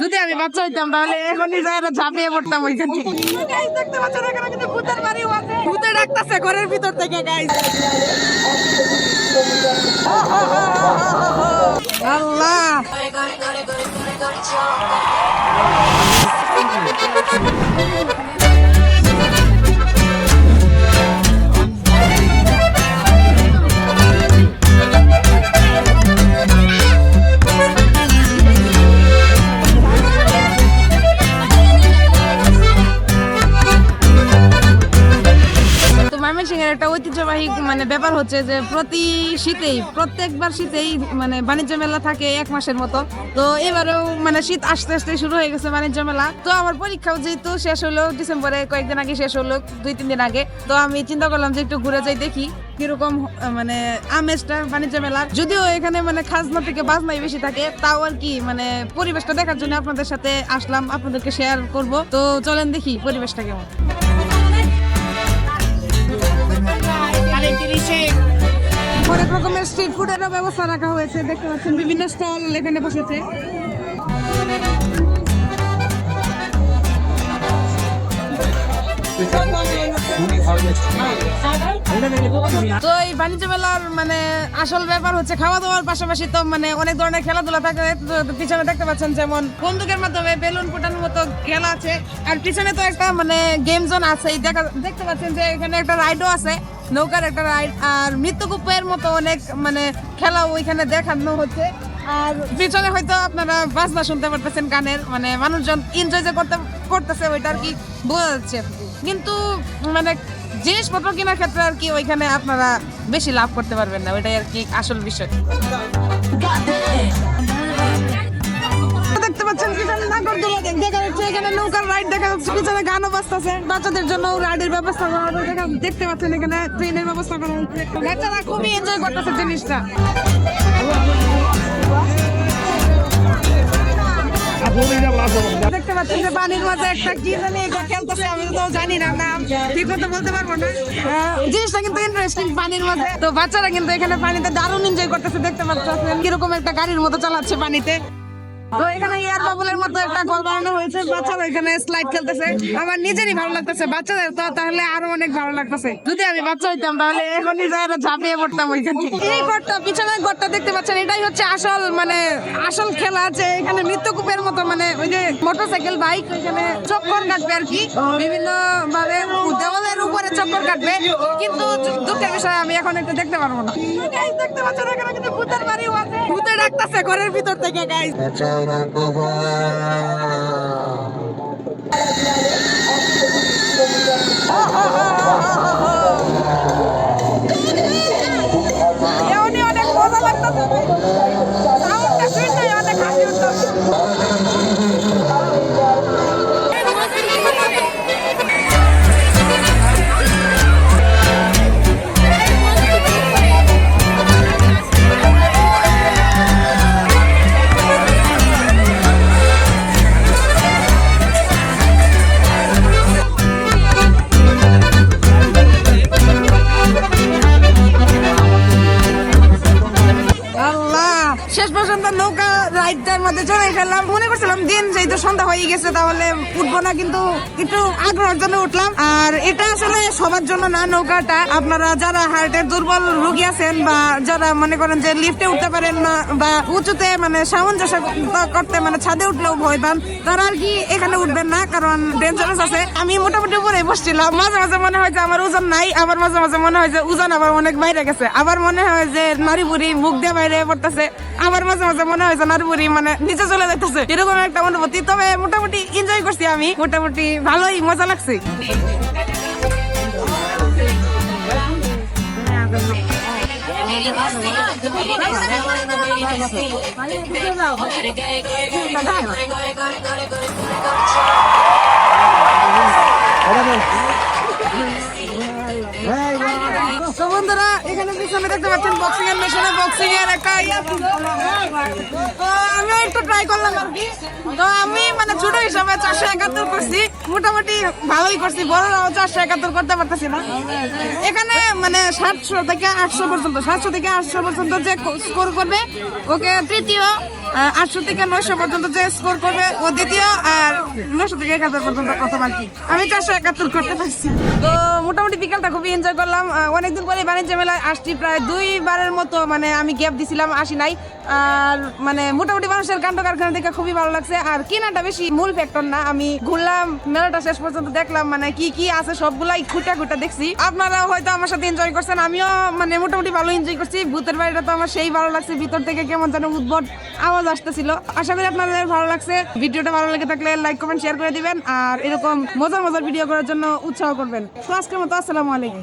যদি আমি বাচ্চা হইতাম তাহলে এখনই জায়গাটা ঝাঁপিয়ে পড়তাম ওইখান দেখতে পাচ্ছেন এখানে কিন্তু ভূতের বাড়িও আছে ভূতে ডাকতেছে ঘরের ভিতর থেকে গাইস আল্লাহ। তো ময়মনসিংহের একটা ঐতিহ্যবাহী মানে ব্যাপার হচ্ছে যে প্রতি শীতেই, প্রত্যেকবার শীতেই মানে বাণিজ্য মেলা থাকে এক মাসের মতো। তো এবারেও মানে শীত আস্তে আস্তে শুরু হয়ে গেছে বাণিজ্য মেলা। তো আমার পরীক্ষাও যেহেতু শেষ হলো, ডিসেম্বরে কয়েকদিন আগে শেষ হলো, দুই, তিন দিন আগে। তো আমি চিন্তা করলাম যে একটু ঘুরে যাই দেখি কীরকম মানে আমেজটা বাণিজ্য মেলার। যদিও এখানে মানে খাজনা থেকে বাজনাই বেশি থাকে, তাও আর কি মানে পরিবেশটা দেখার জন্য আপনাদের সাথে আসলাম, আপনাদেরকে শেয়ার করব। তো চলেন দেখি পরিবেশটা কেমন। রকমের স্ট্রিট ফুডেরও ব্যবস্থা রাখা হয়েছে। দেখতে পাচ্ছেন বিভিন্ন স্টল এখানে বসেছে। তো এই বাণিজ্য মেলার মানে আসল ব্যাপার হচ্ছে খাওয়া দাওয়ার পাশাপাশি তো মানে অনেক ধরনের খেলাধুলা থাকে। পিছনে দেখতে পাচ্ছেন যেমন বন্দুকের মাধ্যমে বেলুন ফুটানোর মতো খেলা আছে। আর পিছনে তো একটা মানে গেম জোন আছে দেখা দেখতে পাচ্ছেন যে এখানে একটা রাইডও আছে, নৌকার একটা রাইড আর মৃত্যুকূপের মতো অনেক মানে খেলা ওইখানে দেখানো হচ্ছে। আর পিছনে হয়তো আপনারা বাজনা শুনতে পারতেছেন গানের মানে মানুষজন এনজয় যে করতে করতেছে ওইটা আর কি বোঝা যাচ্ছে। কিন্তু মানে জিনিসপত্র কেনার ক্ষেত্রে আর কি ওইখানে আপনারা বেশি লাভ করতে পারবেন না, ওইটাই আর কি আসল বিষয়। দেখতে পাচ্ছেন পিছনে নাগরদোলা দেখ- যাচ্ছে, এখানে নৌকার রাইড দেখা যাচ্ছে, পিছনে গানও বাজতেছে। বাচ্চাদের জন্য রাইডের ব্যবস্থা করা দেখতে পাচ্ছেন এখানে ট্রেনের ব্যবস্থা করা হয়েছে। বাচ্চারা খুবই এনজয় করতেছে জিনিসটা। দেখতে পানির একটা কি জানি আমি তো না বলতে পারব না। জিনিসটা কিন্তু পানির তো বাচ্চারা কিন্তু এখানে পানিতে দারুণ এনজয় করতেছে, দেখতে পাচ্ছেন। কীরকম একটা গাড়ির মতো চালাচ্ছে পানিতে। তো এখানে এয়ার বাবুলের মতো একটা গোল বানানো হয়েছে। বাচ্চারা এখানে স্লাইড খেলতেছে। আমার নিজেরই ভালো লাগতেছে। বাচ্চাদের তাহলে আরও অনেক ভালো লাগতেছে। যদি আমি বাচ্চা হইতাম তাহলে এখনই ঝাঁপিয়ে পড়তাম ওইখান এই ঘরটা, পিছনের ঘরটা দেখতে পাচ্ছেন, এটাই হচ্ছে আসল মানে আসল খেলা আছে এখানে নৃত্যকূপের মতো মানে ওই যে মোটরসাইকেল, বাইক, এখানে চক্কর কাটবে আর কি। বিভিন্ন ভাবে দেওয়ালের উপরে চক্কর কাটবে। কিন্তু দুঃখের বিষয়, আমি এখন একটু দেখতে পারব না। দেখতে পাচ্ছেন, এখানে কিন্তু ভূতের বাড়িও আছে। ডাকতেছে ঘরের ভিতর থেকে এমনি অনেক মজা লাগতেছে সাউন্ডটা সন্ধ্যা হয়ে গেছে, তাহলে উঠবো না, কিন্তু একটু আগ্রহের জন্য উঠলাম। আর এটা আসলে সবার জন্য না, নৌকাটা। আপনারা যারা হার্টের দুর্বল রোগী আছেন বা যারা মনে করেন যে লিফটে উঠতে পারেন না বা উঁচুতে মানে সামঞ্জস্য করতে মানে ছাদে উঠলেও ভয় পান, তারা আর কি এখানে উঠবেন না, কারণ ডেঞ্জারাস আছে। আমি মোটামুটি উপরে বসছিলাম। মাঝে মাঝে মনে হয় যে আমার ওজন নাই, আবার মাঝে মাঝে মনে হয় যে ওজন আবার অনেক বাইরে গেছে। আবার মনে হয় যে নারী বুড়ি মুখ দিয়ে বাইরে পড়তেছে। আবার মাঝে মাঝে মনে হয় যে নারী বুড়ি মানে নিচে চলে যাইতেছে। এরকম একটা অনুভূতি। তবে মোটামুটি এনজয় করছি আমি মোটামুটি ভালোই মজা লাগছে তো বক্সিং এর মেশিনে বক্সিং এর একটা তো আমিও একটু ট্রাই করলাম। তো আমি মানে ছোট হিসাবে চারশো একাত্তর করছি। মোটামুটি ভালোই করছি। বড়রাও চারশো একাত্তর করতে পারতেছি না। এখানে মানে সাতশো থেকে আটশো পর্যন্ত, সাতশো থেকে আটশো পর্যন্ত যে স্কোর করবে, ওকে তৃতীয় আটশো থেকে নয়শো পর্যন্ত যে স্কোর করবে ও দ্বিতীয় আর নয়শো থেকে এক হাজার পর্যন্ত প্রথম আর কি আমি চারশো একাত্তর করতে পারছি। তো মোটামুটি বিকালটা খুবই এনজয় করলাম। অনেকদিন পরে বাণিজ্য মেলায় আসছি, প্রায় দুইবারের মতো মানে আমি গ্যাপ দিছিলাম, আসি নাই। আর মানে মোটামুটি মানুষের কাণ্ড কারখানা দেখে খুবই ভালো লাগছে। আর কেনাটা বেশি মূল ফ্যাক্টর না, আমি ঘুরলাম, মেলাটা শেষ পর্যন্ত দেখলাম মানে কি কি আছে সবগুলাই খুঁটা খুঁটা দেখছি। আপনারা হয়তো আমার সাথে এনজয় করছেন, আমিও মানে মোটামুটি ভালো এনজয় করছি। ভূতের বাড়িটা তো আমার সেই ভালো লাগছে, ভিতর থেকে কেমন যেন উদ্ভট আওয়াজ আসতেছিল। আশা করি আপনাদের ভালো লাগছে। ভিডিওটা ভালো লেগে থাকলে লাইক কমেন্ট শেয়ার করে দিবেন। আর এরকম মজার মজার ভিডিও করার জন্য উৎসাহ করবেন। তো মতো, আসসালামু আলাইকুম।